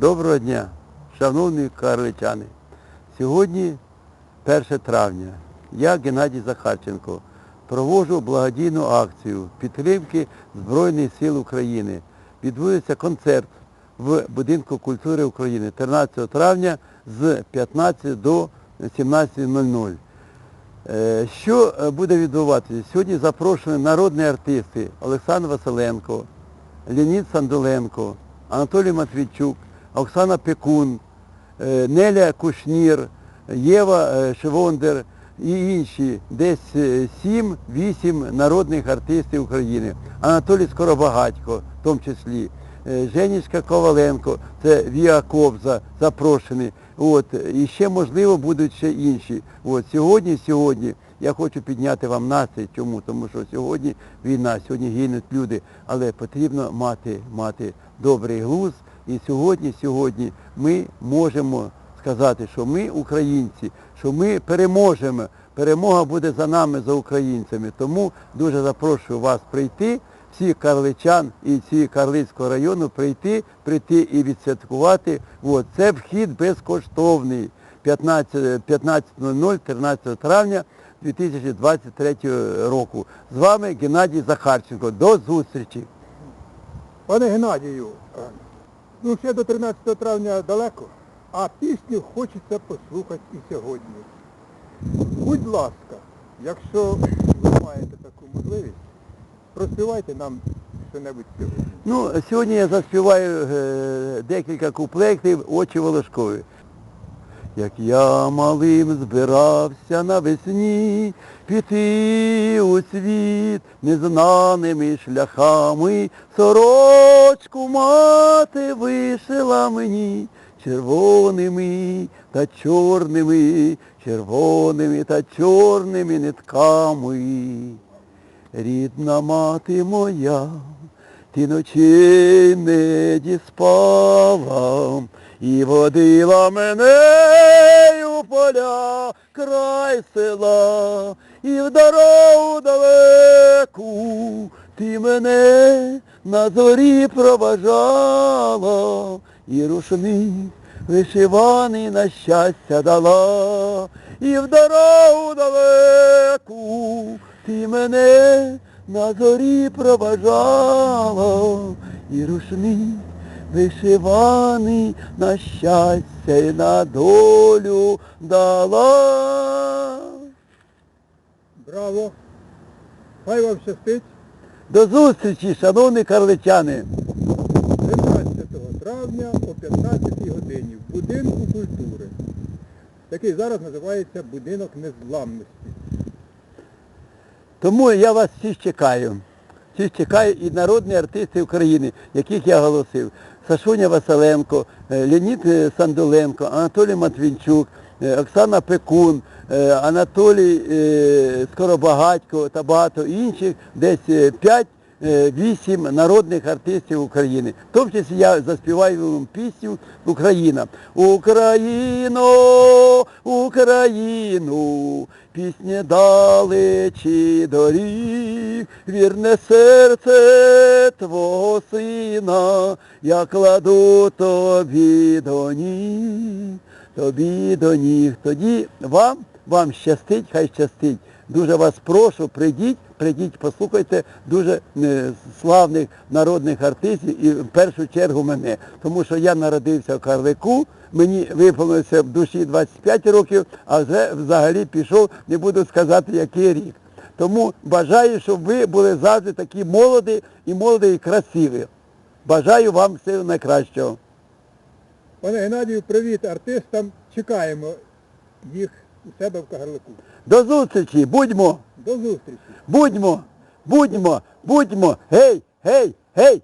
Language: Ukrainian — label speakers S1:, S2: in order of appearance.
S1: Доброго дня, шановні карличани. Сьогодні 1 травня. Я, Геннадій Захарченко, проводжу благодійну акцію підтримки Збройних сил України. Відбудеться концерт в Будинку культури України 13 травня з 15 до 17.00. Е, Що е, буде відбуватися? Сьогодні запрошені народні артисти Олександр Василенко, Леонід Сандоленко, Анатолій Матвійчук, Оксана Пекун, е, Неля Кушнір, Єва е, Шевондер і інші, десь 7-8 народних артистів України. Анатолій Скоробагатько, в тому числі. Е, Женічка Коваленко, це Віа Кобза, запрошений. От, і ще, можливо, будуть ще інші. От, сьогодні, сьогодні я хочу підняти вам настрій. Чому? Тому що сьогодні війна, сьогодні гинуть люди, але потрібно мати, мати добрий глузд. І сьогодні, сьогодні ми можемо сказати, що ми українці, що ми переможемо. Перемога буде за нами, за українцями. Тому дуже запрошую вас прийти всіх карличан і всі Карлицького району прийти, прийти і відсвяткувати. От. Це вхід безкоштовний 15 15.00 13 травня 2023 року. З вами Геннадій Захарченко. До зустрічі!
S2: Пане Геннадію, ну ще до 13 травня далеко, а пісню хочеться послухати і сьогодні. Будь ласка, якщо ви маєте таку можливість, проспівайте нам що-небудь сьогодні.
S1: Ну, сьогодні я заспіваю е, декілька куплектів очі волошкові. Як я малим збирався навесні піти у світ незнаними шляхами, сорочку мати вишила мені червоними та чорними, червоними та чорними нитками. Рідна мати моя, ти ночей не діспала, і водила мене у поля край села, і в дорогу далеку ти мене на зорі проважала, і рушник вишиваний на щастя дала, і в дорогу далеку ти мене на зорі проважала, і рушник вишиваний на щастя і на долю дала.
S2: Браво! Хай вам щастить
S1: До зустрічі, шановні карличани!
S2: 13 травня о 15 годині в будинку культури. Такий зараз називається будинок незламності.
S1: Тому я вас всіх чекаю. Всіх чекають і народні артисти України, яких я оголосив. Сашуня Василенко, е, Леонід Сандуленко, Анатолій Матвінчук, е, Оксана Пекун, е, Анатолій е, Скоробагатько та багато інших, десь 5-8 народних артистів України. В тому числі я заспіваю пісню Україна. Україно, Україну, пісня далечі доріг, вірне серце твого сина, я кладу тобі до ніг, тобі до ніг. Тоді вам, вам щастить, хай щастить. Дуже вас прошу, прийдіть, прийдіть, послухайте дуже е, славних народних артистів і в першу чергу мене. Тому що я народився в Карлику, мені виповнилося в душі 25 років, а вже взагалі пішов, не буду сказати, який рік. Тому бажаю, щоб ви були завжди такі молоді і молоді і красиві. Бажаю вам всього найкращого.
S2: Пане Геннадію, привіт артистам. Чекаємо їх у себе в Кагарлику.
S1: До зустрічі, будьмо,
S2: До зустрічі.
S1: будьмо, будьмо, будьмо, гей, гей, гей.